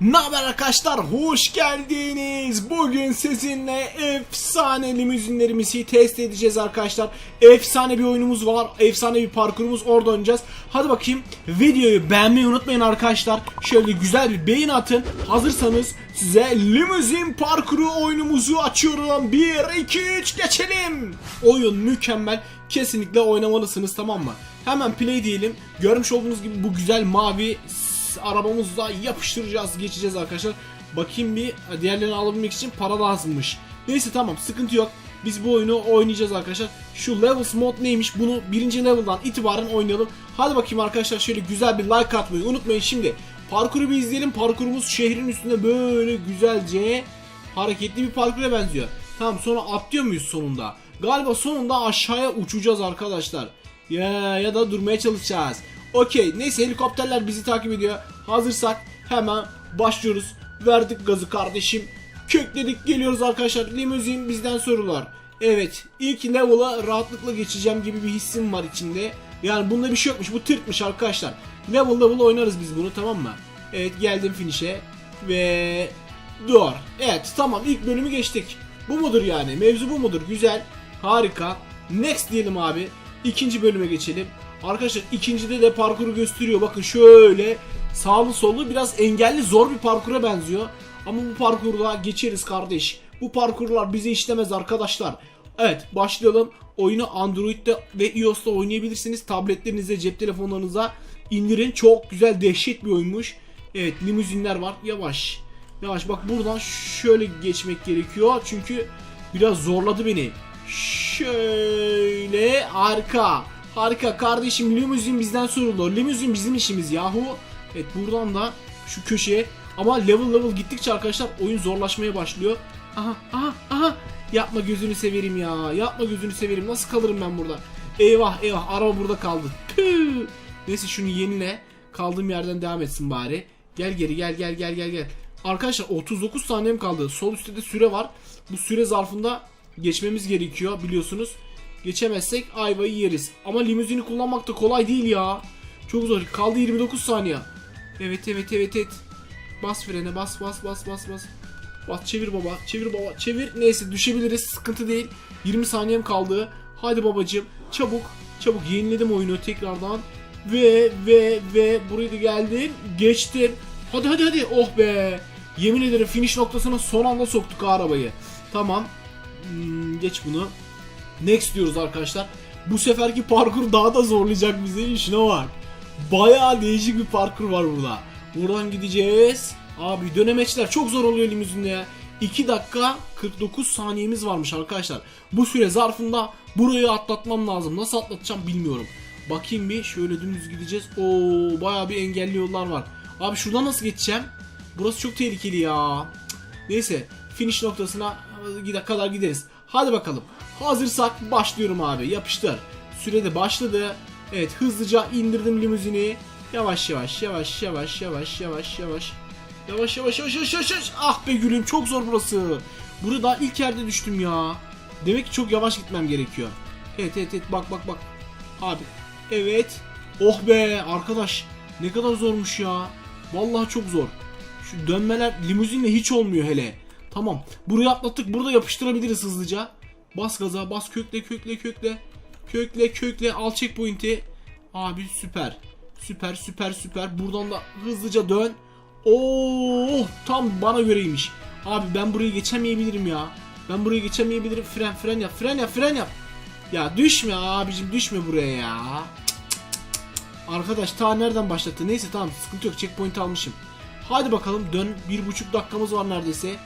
Ne haber arkadaşlar? Hoş geldiniz. Bugün sizinle efsane limuzinlerimizi test edeceğiz arkadaşlar. Efsane bir oyunumuz var. Efsane bir parkurumuz orada oynayacağız. Hadi bakayım. Videoyu beğenmeyi unutmayın arkadaşlar. Şöyle güzel bir beğen atın. Hazırsanız size limuzin parkuru oyunumuzu açıyorum. 1, 2, 3 geçelim. Oyun mükemmel. Kesinlikle oynamalısınız tamam mı? Hemen play diyelim. Görmüş olduğunuz gibi bu güzel mavi arabamızla yapıştıracağız geçeceğiz arkadaşlar. Bakayım bir diğerlerini alabilmek için para lazımmış. Neyse tamam sıkıntı yok. Biz bu oyunu oynayacağız arkadaşlar. Şu levels mod neymiş bunu birinci level'dan itibaren oynayalım. Hadi bakayım arkadaşlar şöyle güzel bir like atmayı unutmayın şimdi. Parkuru bir izleyelim. Parkurumuz şehrin üstünde böyle güzelce hareketli bir parkura benziyor. Tamam sonra atlıyor muyuz sonunda? Galiba sonunda aşağıya uçacağız arkadaşlar. Ya ya da durmaya çalışacağız. Okey neyse helikopterler bizi takip ediyor. Hazırsak hemen başlıyoruz. Verdik gazı kardeşim. Kökledik geliyoruz arkadaşlar. Limuzin bizden sorular. Evet ilk level'a rahatlıkla geçeceğim gibi bir hissim var içinde. Yani bunda bir şey yokmuş bu tırtmış arkadaşlar. Level level oynarız biz bunu tamam mı? Evet geldim finish'e. Ve dur. Evet tamam ilk bölümü geçtik. Bu mudur yani? Mevzu bu mudur? Güzel. Harika. Next diyelim abi. İkinci bölüme geçelim. Arkadaşlar ikincide de parkuru gösteriyor. Bakın şöyle sağlı sollu biraz engelli zor bir parkura benziyor. Ama bu parkurda geçeriz kardeş. Bu parkurlar bize işlemez arkadaşlar. Evet başlayalım. Oyunu Android'de ve iOS'ta oynayabilirsiniz. Tabletlerinize, cep telefonlarınıza indirin. Çok güzel dehşet bir oyunmuş. Evet limuzinler var. Yavaş. Yavaş bak buradan şöyle geçmek gerekiyor. Çünkü biraz zorladı beni. Şöyle harika. Harika kardeşim limuzin bizden sorulur. Limuzin bizim işimiz yahu. Evet buradan da şu köşeye ama level level gittikçe arkadaşlar oyun zorlaşmaya başlıyor. Aha aha aha. Yapma gözünü severim ya. Yapma gözünü severim. Nasıl kalırım ben burada? Eyvah eyvah araba burada kaldı. Püh. Neyse şunu yenile. Kaldığım yerden devam etsin bari. Gel geri gel gel gel gel gel. Arkadaşlar 39 saniyem kaldı. Sol üstte de süre var. Bu süre zarfında geçmemiz gerekiyor biliyorsunuz. Geçemezsek ayvayı yeriz. Ama limuzini kullanmak da kolay değil ya. Çok zor. Kaldı 29 saniye. Evet evet evet evet. Bas frene bas bas bas bas bas. Bas çevir baba çevir baba çevir. Neyse düşebiliriz sıkıntı değil. 20 saniyem kaldı. Hadi babacım çabuk çabuk yeniledim oyunu tekrardan. Ve ve ve buraya da geldim. Geçtim. Hadi hadi hadi. Oh be. Yemin ederim finish noktasına son anda soktuk arabayı. Tamam. Hmm, geç bunu. Next diyoruz arkadaşlar. Bu seferki parkur daha da zorlayacak bizi. Şuna bak. Bayağı değişik bir parkur var burada. Buradan gideceğiz. Abi dönemeçler çok zor oluyor limuzinde ya. 2 dakika 49 saniyemiz varmış arkadaşlar. Bu süre zarfında burayı atlatmam lazım. Nasıl atlatacağım bilmiyorum. Bakayım bir şöyle dümdüz gideceğiz. Oo bayağı bir engelli yollar var. Abi şuradan nasıl geçeceğim? Burası çok tehlikeli ya. Neyse finish noktasına gide kadar gideriz. Hadi bakalım. Hazırsak başlıyorum abi. Yapıştır. Sürede başladı. Evet hızlıca indirdim limuzini. Yavaş yavaş yavaş yavaş yavaş yavaş yavaş. Yavaş yavaş yavaş yavaş yavaş. Ah be gülüm çok zor burası. Burada ilk yerde düştüm ya. Demek ki çok yavaş gitmem gerekiyor. Evet evet evet bak bak bak. Abi evet. Oh be arkadaş ne kadar zormuş ya. Vallahi çok zor. Şu dönmeler limuzinle hiç olmuyor hele. Tamam. Burayı atlattık. Burada yapıştırabiliriz hızlıca. Bas gaza, bas kökle, kökle, kökle. Kökle, kökle. Al checkpoint'i. Abi süper. Süper, süper, süper. Buradan da hızlıca dön. Oo, tam bana göreymiş. Abi ben burayı geçemeyebilirim ya. Ben burayı geçemeyebilirim. Fren, fren yap, fren yap, fren yap. Ya düşme abicim, düşme buraya ya. Arkadaş ta nereden başlattı? Neyse tamam sıkıntı yok. Checkpoint almışım. Hadi bakalım dön. Bir buçuk dakikamız var neredeyse.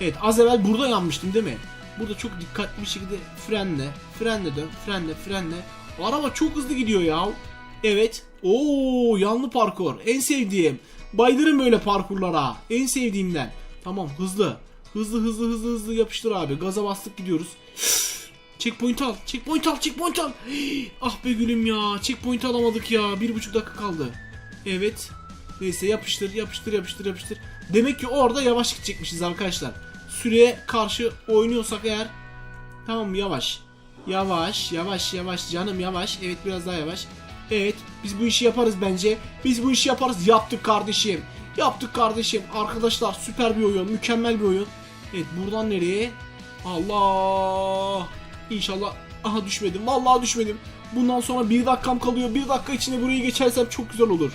Evet az evvel burada yanmıştım değil mi? Burada çok dikkatli bir şekilde frenle, frenle dön, frenle, frenle. Araba çok hızlı gidiyor ya. Evet. Oo yanlı parkur. En sevdiğim. Bayılırım böyle parkurlara. En sevdiğimden. Tamam hızlı. Hızlı hızlı hızlı hızlı yapıştır abi. Gaza bastık gidiyoruz. Checkpoint al. Checkpoint al. Checkpoint al. Ah be gülüm ya. Checkpoint alamadık ya. Bir buçuk dakika kaldı. Evet. Neyse yapıştır yapıştır yapıştır yapıştır. Demek ki orada yavaş gidecekmişiz arkadaşlar. Süreye karşı oynuyorsak eğer Tamam yavaş. Yavaş yavaş yavaş canım yavaş. Evet biraz daha yavaş. Evet biz bu işi yaparız bence. Biz bu işi yaparız. Yaptık kardeşim. Yaptık kardeşim. Arkadaşlar süper bir oyun. Mükemmel bir oyun. Evet buradan nereye? Allah. İnşallah. Aha düşmedim. Vallahi düşmedim. Bundan sonra bir dakikam kalıyor. Bir dakika içinde burayı geçersem çok güzel olur.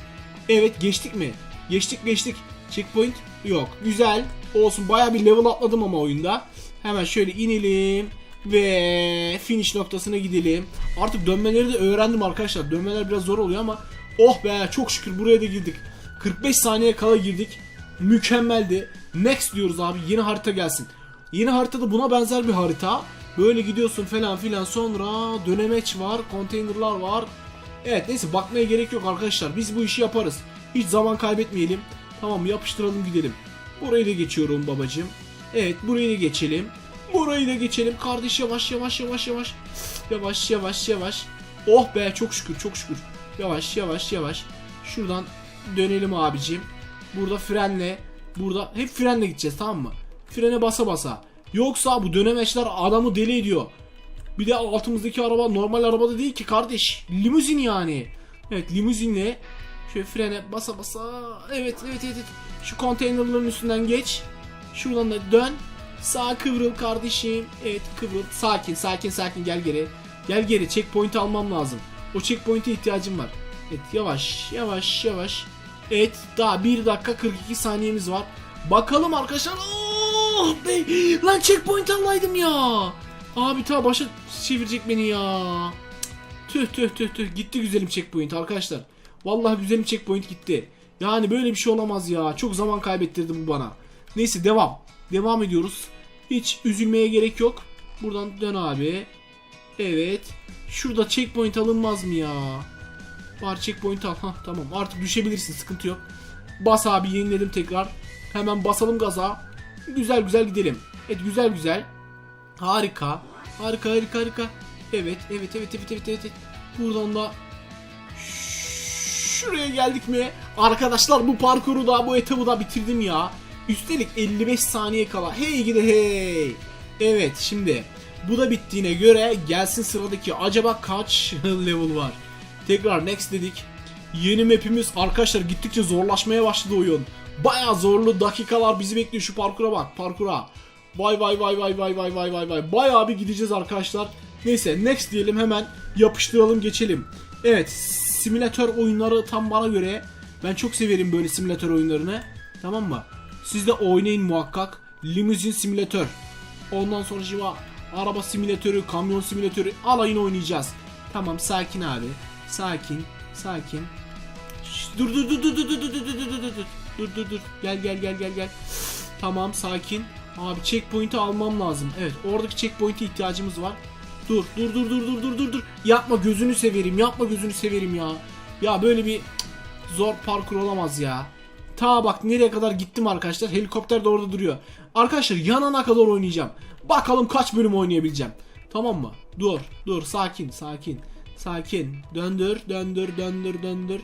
Evet geçtik mi? Geçtik geçtik. Checkpoint yok. Güzel. Olsun. Baya bir level atladım ama oyunda. Hemen şöyle inelim. Ve finish noktasına gidelim. Artık dönmeleri de öğrendim arkadaşlar. Dönmeler biraz zor oluyor ama oh be çok şükür buraya da girdik. 45 saniye kala girdik. Mükemmeldi. Next diyoruz abi. Yeni harita gelsin. Yeni haritada buna benzer bir harita. Böyle gidiyorsun falan filan sonra dönemeç var, konteynerlar var. Evet neyse bakmaya gerek yok arkadaşlar. Biz bu işi yaparız. Hiç zaman kaybetmeyelim. Tamam yapıştıralım gidelim. Burayı da geçiyorum babacım. Evet burayı da geçelim. Burayı da geçelim. Kardeş yavaş yavaş yavaş yavaş. Yavaş yavaş yavaş. Oh be çok şükür çok şükür. Yavaş yavaş yavaş. Şuradan dönelim abicim. Burada frenle. Burada hep frenle gideceğiz tamam mı? Frene basa basa. Yoksa bu dönemeçler adamı deli ediyor. Bir de altımızdaki araba normal araba da değil ki kardeş. Limuzin yani. Evet limuzinle şöyle frene basa basa. Evet evet evet. Şu konteynerların üstünden geç. Şuradan da dön. Sağ kıvrıl kardeşim. Evet kıvrıl. Sakin sakin sakin gel geri. Gel geri checkpoint almam lazım. O checkpoint'e ihtiyacım var. Evet yavaş yavaş yavaş. Evet daha 1 dakika 42 saniyemiz var. Bakalım arkadaşlar. Oh be. Lan checkpoint alaydım ya. Abi ta başa çevirecek beni ya. Tüh tüh tüh tüh. Gitti güzelim checkpoint arkadaşlar. Vallahi güzelim checkpoint gitti. Yani böyle bir şey olamaz ya. Çok zaman kaybettirdi bu bana. Neyse devam. Devam ediyoruz. Hiç üzülmeye gerek yok. Buradan dön abi. Evet. Şurada checkpoint alınmaz mı ya? Var checkpoint al. Hah tamam artık düşebilirsin sıkıntı yok. Bas abi yeniledim tekrar. Hemen basalım gaza. Güzel güzel gidelim. Evet güzel güzel. Harika. Harika harika harika. Evet evet evet evet evet. evet. Buradan da şuraya geldik mi? Arkadaşlar bu parkuru da bu etabı da bitirdim ya. Üstelik 55 saniye kala. Hey gidi hey. Evet şimdi bu da bittiğine göre gelsin sıradaki acaba kaç level var? Tekrar next dedik. Yeni map'imiz arkadaşlar gittikçe zorlaşmaya başladı oyun. Baya zorlu dakikalar bizi bekliyor şu parkura bak parkura. Vay vay vay vay vay vay vay vay vay. Bayağı bir gideceğiz arkadaşlar. Neyse next diyelim hemen yapıştıralım geçelim. Evet simülatör oyunları tam bana göre. Ben çok severim böyle simülatör oyunlarını. Tamam mı? Siz de oynayın muhakkak. Limuzin simülatör. Ondan sonra civa araba simülatörü, kamyon simülatörü alayını oynayacağız. Tamam sakin abi. Sakin, sakin. Şş, dur dur dur dur dur dur dur dur dur dur dur dur dur dur gel gel gel gel gel. Tamam sakin. Abi checkpoint'i almam lazım. Evet oradaki checkpoint'e ihtiyacımız var. Dur dur dur dur dur dur dur dur. Yapma gözünü severim yapma gözünü severim ya. Ya böyle bir zor parkur olamaz ya. Ta bak nereye kadar gittim arkadaşlar. Helikopter de orada duruyor. Arkadaşlar yanana kadar oynayacağım. Bakalım kaç bölüm oynayabileceğim. Tamam mı? Dur dur sakin sakin. Sakin. Döndür döndür döndür döndür.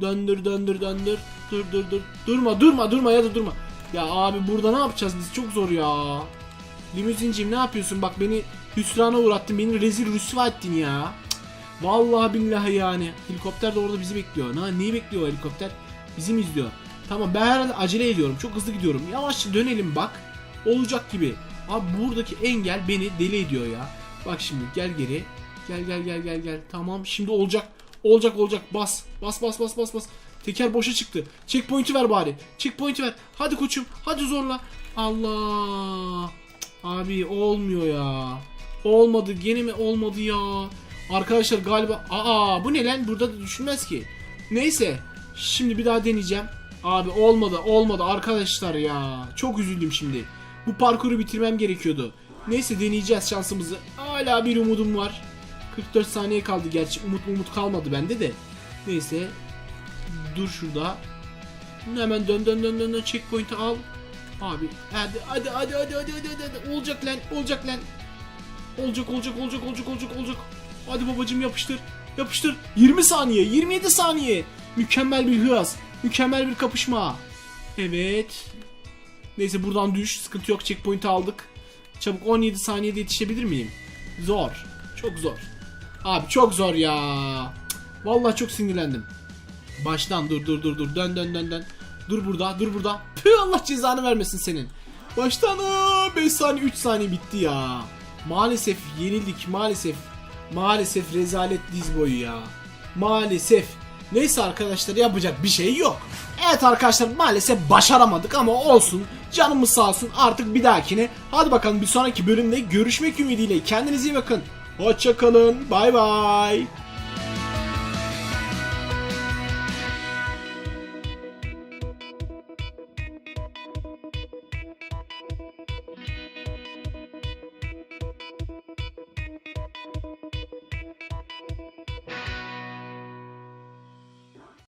Döndür döndür döndür. Dur dur dur. Durma durma durma ya da durma. Ya abi burada ne yapacağız biz? Çok zor ya. Limuzincim ne yapıyorsun? Bak beni hüsrana uğrattın. Beni rezil rüsva ettin ya. Vallahi billahi yani. Helikopter de orada bizi bekliyor. Ha, neyi bekliyor helikopter? Bizi izliyor? Tamam ben herhalde acele ediyorum. Çok hızlı gidiyorum. Yavaş dönelim bak. Olacak gibi. Abi buradaki engel beni deli ediyor ya. Bak şimdi gel geri. Gel gel gel gel gel. Tamam şimdi olacak. Olacak olacak. Bas. Bas bas bas bas bas. Teker boşa çıktı. Checkpoint'i ver bari. Checkpoint'i ver. Hadi koçum. Hadi zorla. Allah. Abi olmuyor ya. Olmadı. Gene mi olmadı ya? Arkadaşlar galiba aa bu ne lan? Burada da düşünmez ki. Neyse. Şimdi bir daha deneyeceğim. Abi olmadı. Olmadı arkadaşlar ya. Çok üzüldüm şimdi. Bu parkuru bitirmem gerekiyordu. Neyse deneyeceğiz şansımızı. Hala bir umudum var. 44 saniye kaldı gerçi. Umut umut kalmadı bende de. Neyse. Dur şurada. Hemen dön dön dön dön dön checkpoint'i al. Abi hadi hadi hadi hadi hadi hadi hadi, olacak lan olacak lan. Olacak olacak olacak olacak olacak olacak. Hadi babacım yapıştır. Yapıştır. 20 saniye 27 saniye. Mükemmel bir hız. Mükemmel bir kapışma. Evet. Neyse buradan düş. Sıkıntı yok. Checkpoint'i aldık. Çabuk 17 saniyede yetişebilir miyim? Zor. Çok zor. Abi çok zor ya. Vallahi çok sinirlendim. Baştan dur dur dur dur. Dön dön dön dön. Dur burada dur burada. Püh Allah cezanı vermesin senin. Baştan 5 saniye 3 saniye bitti ya. Maalesef yenildik maalesef. Maalesef rezalet diz boyu ya. Maalesef. Neyse arkadaşlar yapacak bir şey yok. Evet arkadaşlar maalesef başaramadık ama olsun. Canımız sağ olsun artık bir dahakine. Hadi bakalım bir sonraki bölümde görüşmek ümidiyle. Kendinize iyi bakın. Hoşçakalın. Bay bay.